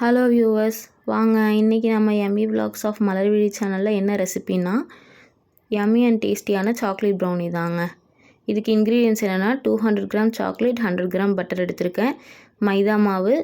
Hello viewers வாங்க இன்றைக்கி நம்ம எம்மி vlogs ஆஃப் மலர்விழி சேனலில் என்ன ரெசிபின்னா yummy அண்ட் டேஸ்டியான சாக்லேட் ப்ரௌனி தாங்க. இதுக்கு இன்க்ரீடியன்ஸ் என்னென்னா two hundred gram chocolate hundred gram butter எடுத்திருக்கேன். மைதா மாவு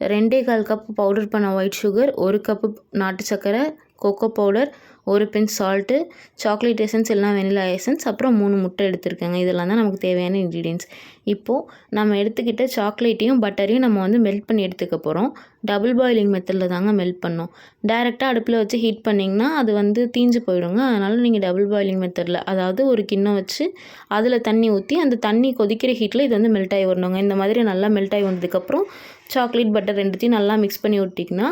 ரெண்டே கால் கப் பவுடர் பண்ண ஒயிட் சுகர் ஒரு கப்பு நாட்டு சர்க்கரை கோகோ பவுடர் ஒரு பிஞ்ச் சால்ட்டு சாக்லேட் எசன்ஸ் இல்லைனா வெனிலா எசன்ஸ் அப்புறம் மூணு முட்டை எடுத்துருக்கேங்க. இதெல்லாம் தான் நமக்கு தேவையான இன்க்ரீடியன்ஸ் இப்போது நம்ம எடுத்துக்கிட்ட சாக்லேட்டையும் பட்டரையும் நம்ம வந்து மெல்ட் பண்ணி எடுத்துக்க போகிறோம் டபுள் பாயிலிங் மெத்தடில் தாங்க மெல்ட் பண்ணோம். டேரெக்டாக அடுப்பில் வச்சு ஹீட் பண்ணிங்கன்னா அது வந்து தீஞ்சு போயிடுங்க. அதனால் நீங்கள் டபுள் பாயிலிங் மெத்தடில் அதாவது ஒரு கிண்ணம் வச்சு அதில் தண்ணி ஊற்றி அந்த தண்ணி கொதிக்கிற ஹீட்டில் இது வந்து மெல்ட் ஆகி வரணுங்க. இந்த மாதிரி நல்லா மெல்ட் ஆகி வந்ததுக்கப்புறம் சாக்லேட் பட்டர் ரெண்டுத்தையும் நல்லா மிக்ஸ் பண்ணி விட்டிங்கன்னா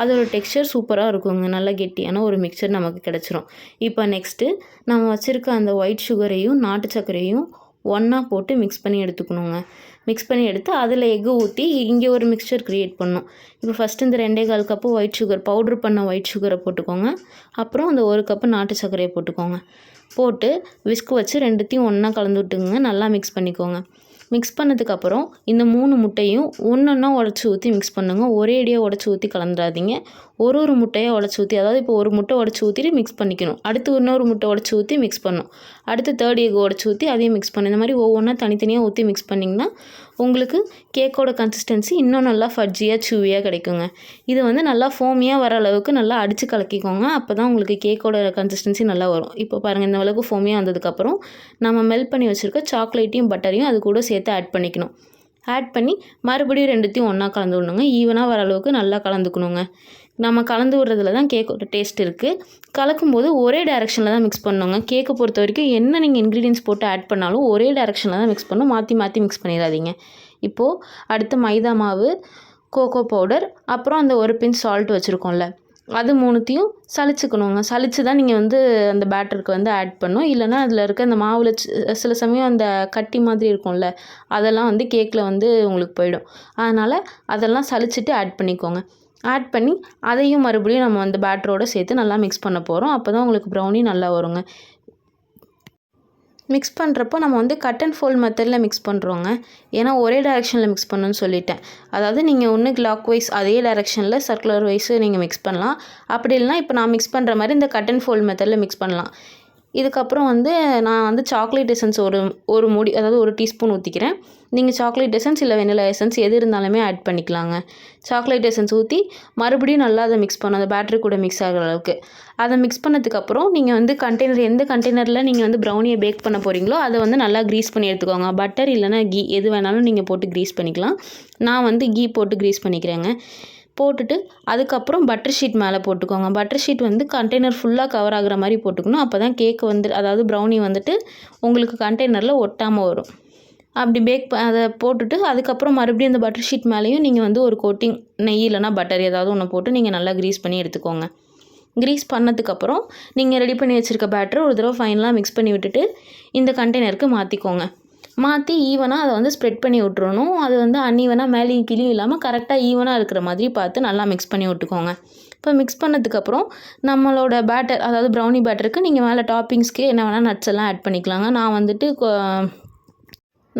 அதோட டெக்ஸ்சர் சூப்பராக இருக்குங்க. நல்லா கெட்டியான ஒரு மிக்சர் நமக்கு கிடச்சிரும். இப்போ நெக்ஸ்ட்டு நம்ம வச்சுருக்க அந்த ஒயிட் சுகரையும் நாட்டு சர்க்கரையும் ஒன்றா போட்டு மிக்ஸ் பண்ணி எடுத்துக்கணுங்க. மிக்ஸ் பண்ணி எடுத்து அதில் எக்கு ஊற்றி இங்கே ஒரு மிக்சர் க்ரியேட் பண்ணணும் இப்போ ஃபஸ்ட்டு இந்த ரெண்டே கால் கப்பு ஒயிட் சுகர் பவுட்ரு பண்ண ஒயிட் சுகரை போட்டுக்கோங்க. அப்புறம் அந்த ஒரு கப்பு நாட்டு சர்க்கரையை போட்டுக்கோங்க. போட்டு விஸ்க் வச்சு ரெண்டுத்தையும் ஒன்றா கலந்து விட்டுங்க நல்லா மிக்ஸ் பண்ணிக்கோங்க. மிக்ஸ் பண்ணதுக்கப்புறம் இந்த மூணு முட்டையும் ஒன்று ஒன்றா உடச்சி ஊற்றி மிக்ஸ் பண்ணுங்க. ஒரே அடியாக உடச்சி ஊற்றி கலந்துடாதீங்க. ஒரு ஒரு முட்டையாக உடச்சி ஊற்றி அதாவது இப்போ ஒரு முட்டை உடச்சி ஊற்றிட்டு மிக்ஸ் பண்ணிக்கணும். அடுத்து இன்னொரு முட்டை உடச்சி ஊற்றி மிக்ஸ் பண்ணணும். அடுத்து தேர்ட் எக் உடச்சி ஊற்றி அதையும் மிக்ஸ் பண்ணும் இந்த மாதிரி ஒவ்வொன்றா தனித்தனியாக ஊற்றி மிக்ஸ் பண்ணிங்கன்னா உங்களுக்கு கேக்கோட கன்சிஸ்டன்சி இன்னும் நல்லா ஃபட்ஜியாக சூவியாக கிடைக்குங்க. இது வந்து நல்லா ஃபோமியாக வர அளவுக்கு நல்லா அடித்து கலக்கிக்கோங்க. அப்போ தான் உங்களுக்கு கேக்கோட கன்சிஸ்டன்சி நல்லா வரும். இப்போ பாருங்கள் இந்த அளவுக்கு ஃபோமியாக வந்ததுக்கப்புறம் நம்ம மெல்ட் பண்ணி வச்சுருக்க சாக்லேட்டையும் பட்டரையும் அது கூட சேர்த்து ஆட் பண்ணிக்கணும். ஆட் பண்ணி மறுபடியும் ரெண்டுத்தையும் ஒன்றா கலந்து விடணுங்க. ஈவனாக வர அளவுக்கு நல்லா கலந்துக்கணுங்க. நம்ம கலந்து விடுறதுல தான் கேக்கோட டேஸ்ட் இருக்குது கலக்கும்போது ஒரே டேரெக்ஷனில் தான் மிக்ஸ் பண்ணணுங்க கேக்கை பொறுத்த வரைக்கும் என்ன நீங்கள் இன்க்ரீடியன்ஸ் போட்டு ஆட் பண்ணாலும் ஒரே டேரெக்ஷனில் தான் மிக்ஸ் பண்ணணும். மாற்றி மாற்றி மிக்ஸ் பண்ணிடாதீங்க. இப்போது அடுத்து மைதா மாவு கோகோ பவுடர் அப்புறம் அந்த ஒரு பிஞ்ச் சால்ட் வச்சுருக்கோம்ல. அது மூணுத்தையும் சளிச்சுக்கணுங்க. சளிச்சு தான் நீங்கள் வந்து அந்த பேட்டருக்கு வந்து ஆட் பண்ணும் இல்லைனா அதில் இருக்க அந்த மாவில் சில சமயம் அந்த கட்டி மாதிரி இருக்கும்ல அதெல்லாம் வந்து கேக்கில் வந்து உங்களுக்கு போயிடும். அதனால் அதெல்லாம் சளிச்சுட்டு ஆட் பண்ணிக்கோங்க. ஆட் பண்ணி அதையும் மறுபடியும் நம்ம அந்த பேட்டரோடு சேர்த்து நல்லா மிக்ஸ் பண்ண போகிறோம் அப்போ தான் உங்களுக்கு ப்ரௌனி நல்லா வருங்க. மிக்ஸ் பண்ணுறப்போ நம்ம வந்து கட் அண்ட் ஃபோல்ட் மெத்தடில் மிக்ஸ் பண்ணுறோங்க ஏன்னா ஒரே டேரெக்ஷனில் மிக்ஸ் பண்ணணும்னு சொல்லிட்டேன். அதாவது நீங்கள் ஒன்று கிளாக் வைஸ் அதே டேரெக்ஷனில் சர்க்குலர் வைஸு நீங்கள் மிக்ஸ் பண்ணலாம். அப்படி இல்லைனா இப்போ நான் மிக்ஸ் பண்ணுற மாதிரி இந்த கட் அண்ட் ஃபோல்ட் மெத்தடில் மிக்ஸ் பண்ணலாம். இதுக்கப்புறம் வந்து நான் வந்து சாக்லேட் எசன்ஸ் ஒரு ஒரு முடி அதாவது ஒரு டீஸ்பூன் ஊற்றிக்கிறேன் நீங்கள் சாக்லேட் எசன்ஸ் இல்லை வெனிலா எசன்ஸ் எது இருந்தாலுமே ஆட் பண்ணிக்கலாங்க. சாக்லேட் எசன்ஸ் ஊற்றி மறுபடியும் நல்லா அதை மிக்ஸ் பண்ணணும். அந்த பேட்டரி கூட மிக்ஸ் ஆகிற அளவுக்கு. அதை மிக்ஸ் பண்ணதுக்கப்புறம் நீங்கள் வந்து கண்டெய்னர் எந்த கண்டெய்னரில் நீங்கள் வந்து ப்ரௌனியை பேக் பண்ண போகிறீங்களோ அதை வந்து நல்லா க்ரீஸ் பண்ணி எடுத்துக்கோங்க. பட்டர் இல்லைனா கீ எது வேணாலும் நீங்கள் போட்டு க்ரீஸ் பண்ணிக்கலாம். நான் வந்து கீ போட்டு க்ரீஸ் பண்ணிக்கிறேங்க. போட்டுட்டு அதுக்கப்புறம் பட்டர் ஷீட் மேலே போட்டுக்கோங்க. பட்டர் ஷீட் வந்து கண்டெய்னர் ஃபுல்லாக கவர் ஆகுற மாதிரி போட்டுக்கணும். அப்போ தான் கேக் வந்து அதாவது ப்ரௌனி வந்துட்டு உங்களுக்கு கண்டெய்னரில் ஒட்டாமல் வரும். அப்படி பேக் அதை போட்டுட்டு அதுக்கப்புறம் மறுபடியும் அந்த பட்டர் ஷீட் மேலேயும் நீங்கள் வந்து ஒரு கோட்டிங் நெய் இல்லைனா பட்டர் ஏதாவது ஒன்று போட்டு நீங்கள் நல்லா க்ரீஸ் பண்ணி எடுத்துக்கோங்க. க்ரீஸ் பண்ணதுக்கப்புறம் நீங்கள் ரெடி பண்ணி வச்சுருக்க பேட்டரை ஒரு தடவை ஃபைனலாக மிக்ஸ் பண்ணி விட்டுட்டு இந்த கண்டெய்னருக்கு மாற்றிக்கோங்க மாற்றி ஈவனாக அதை வந்து ஸ்ப்ரெட் பண்ணி விட்றணும் அது வந்து அன்னீவனாக மேலேயும் கீழேயும் இல்லாமல் கரெக்டாக ஈவனாக இருக்கிற மாதிரி பார்த்து நல்லா மிக்ஸ் பண்ணி விட்டுக்கோங்க. இப்போ மிக்ஸ் பண்ணதுக்கப்புறம் நம்மளோட பேட்டர் அதாவது ப்ரௌனி பேட்டருக்கு நீங்கள் மேலே டாப்பிங்ஸ்க்கு என்ன வேணால் நட்ஸ் எல்லாம் ஆட் பண்ணிக்கலாங்க. நான் வந்துட்டு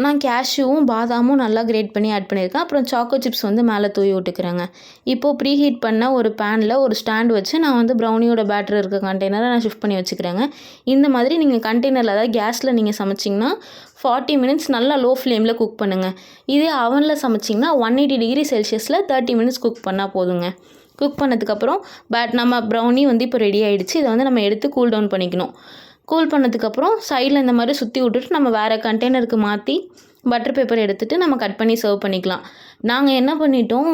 நான் கேஷ்யூவும் பாதாமும் நல்லா கிரேட் பண்ணி ஆட் பண்ணியிருக்கேன். அப்புறம் சாக்கோ சிப்ஸ் வந்து மேலே தூவி விட்டுக்கிறேங்க. இப்போது ப்ரீ ஹீட் பண்ண ஒரு பேனில் ஒரு ஸ்டாண்ட் வச்சு நான் வந்து ப்ரௌனியோட பேட்டர் இருக்க கண்டெய்னரை நான் ஷிஃப்ட் பண்ணி வச்சுக்கிறேங்க. இந்த மாதிரி நீங்கள் கண்டெய்னரில் அதாவது கேஸில் நீங்கள் சமைச்சிங்கன்னா ஃபார்ட்டி மினிட்ஸ் நல்லா லோ ஃப்ளேமில் குக் பண்ணுங்கள் இதே அவனில் சமைச்சிங்கன்னா ஒன் எயிட்டி டிகிரி செல்சியஸில் தேர்ட்டி மினிட்ஸ் குக் பண்ணால் போதுங்க. குக் பண்ணதுக்கப்புறம் பேட் நம்ம ப்ரௌனி வந்து இப்போ ரெடி ஆகிடுச்சு இதை வந்து நம்ம எடுத்து கூல் டவுன் பண்ணிக்கணும். கூல் பண்ணதுக்கப்புறம் சைடில் இந்த மாதிரி சுற்றி விட்டுட்டு நம்ம வேறு கண்டெய்னருக்கு மாற்றி பட்டர் பேப்பர் எடுத்துகிட்டு நம்ம கட் பண்ணி சர்வ் பண்ணிக்கலாம். நாங்கள் என்ன பண்ணிட்டோம்?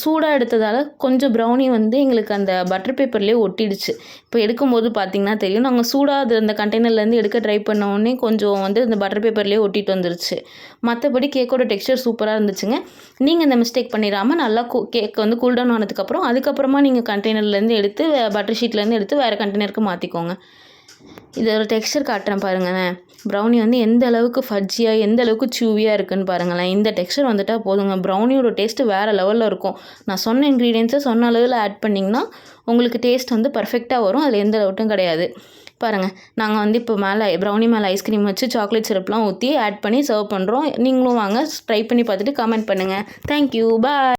சூடாக எடுத்ததால் கொஞ்சம் ப்ரௌனி வந்து எங்களுக்கு அந்த பட்டர் பேப்பர்லேயே ஒட்டிடுச்சு. இப்போ எடுக்கும்போது பார்த்திங்கன்னா தெரியும். நாங்கள் சூடாக அது அந்த கண்டெய்னர்லேருந்து எடுக்க ட்ரை பண்ணோடனே கொஞ்சம் வந்து இந்த பட்டர் பேப்பர்லேயே ஒட்டிட்டு வந்துருச்சு. மற்றபடி கேக்கோட டெக்ஸ்டர் சூப்பராக இருந்துச்சுங்க. நீங்கள் இந்த மிஸ்டேக் பண்ணிடாமல் நல்லா கூ கேக் வந்து கூல்டவுன் ஆனதுக்கப்புறம் அதுக்கப்புறமா நீங்கள் கண்டெய்னர்லேருந்து எடுத்து பட்டர் ஷீட்லேருந்து எடுத்து வேறு கண்டெய்னருக்கு மாற்றிக்கோங்க இதோட டெக்ஸ்டர் காட்டுறேன் பாருங்களேன். ப்ரௌனி வந்து எந்த அளவுக்கு ஃபஜ்ஜியாக எந்த அளவுக்கு சூவியாக இருக்குன்னு பாருங்களேன். இந்த டெக்ஸ்டர் வந்துட்டால் போதுங்க. ப்ரௌனியோட டேஸ்ட்டு வேறு லெவலில் இருக்கும். நான் சொன்ன இன்க்ரீடியன்ஸை சொன்ன அளவில் ஆட் பண்ணிங்கன்னா உங்களுக்கு டேஸ்ட் வந்து பர்ஃபெக்டாக வரும். அதில் எந்த டவுட்டும் கிடையாது. பாருங்கள் நாங்கள் வந்து இப்போ மேலே ப்ரௌனி மேலே ஐஸ்கிரீம் வச்சு சாக்லேட் சிரப்லாம் ஊற்றி ஆட் பண்ணி சர்வ் பண்ணுறோம் நீங்களும் வாங்க. ட்ரை பண்ணி பார்த்துட்டு கமெண்ட் பண்ணுங்கள் தேங்க்யூ பாய்